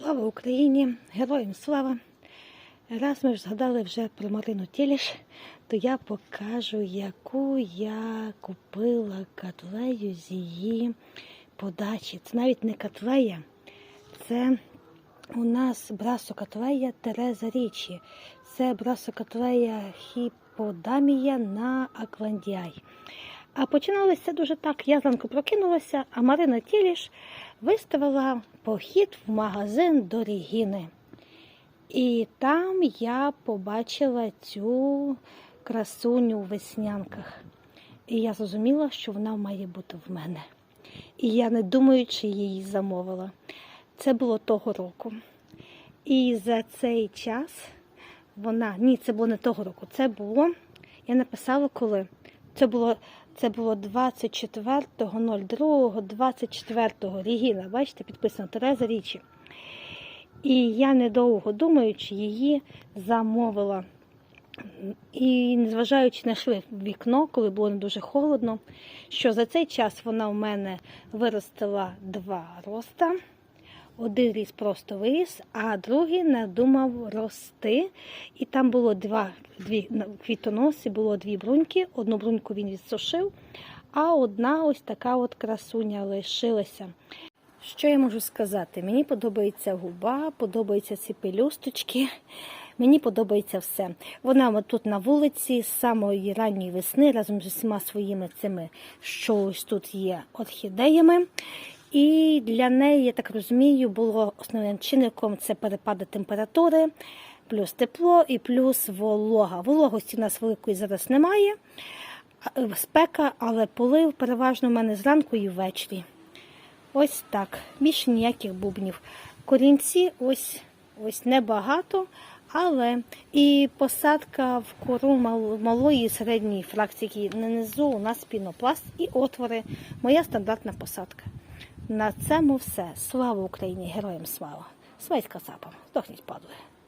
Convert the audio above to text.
Слава Україні! Героям слава! Раз ми ж згадали вже про Марину Тіліш, то я покажу, яку я купила котлею з її подачі. Це навіть не котлея, це у нас брасокотлея Тереза Річі. Це брасокотлея хіподамія на Аквандіай. А починалося дуже так. Я зранку прокинулася, а Марина Тіліш виставила похід в магазин до Регіни. І там я побачила цю красуню у веснянках. І я зрозуміла, що вона має бути в мене. І я не думаючи її замовила. Це було того року. І за цей час вона, ні, це було не того року, це було, я написала коли. Це було це було 24.02, 24 Регіна, бачите, підписано Тереза Річі. І я недовго думаючи, її замовила. І незважаючи на шви вікно, коли було не дуже холодно, що за цей час вона в мене виростила два роста. Один ріс просто виріс, а другий надумав рости. І там було два дві квітоноси, було дві бруньки. Одну бруньку він відсушив, а одна ось така от красуня лишилася. Що я можу сказати? Мені подобається губа, подобаються ці пелюсточки. Мені подобається все. Вона тут на вулиці з самої ранньої весни разом з усіма своїми цими, що ось тут є орхідеями. І для неї, я так розумію, було основним чинником це перепади температури, плюс тепло і плюс волога. Вологості в нас великої зараз немає, спека, але полив переважно в мене зранку і ввечері. Ось так. Більше ніяких бубнів. Корінці ось ось небагато, але і посадка в кору малої і середньої фракції які нанизу у нас пінопласт і отвори. Моя стандартна посадка. На цьому все. Слава Україні! Героям слава! Свайська цапа! Здохніть падли!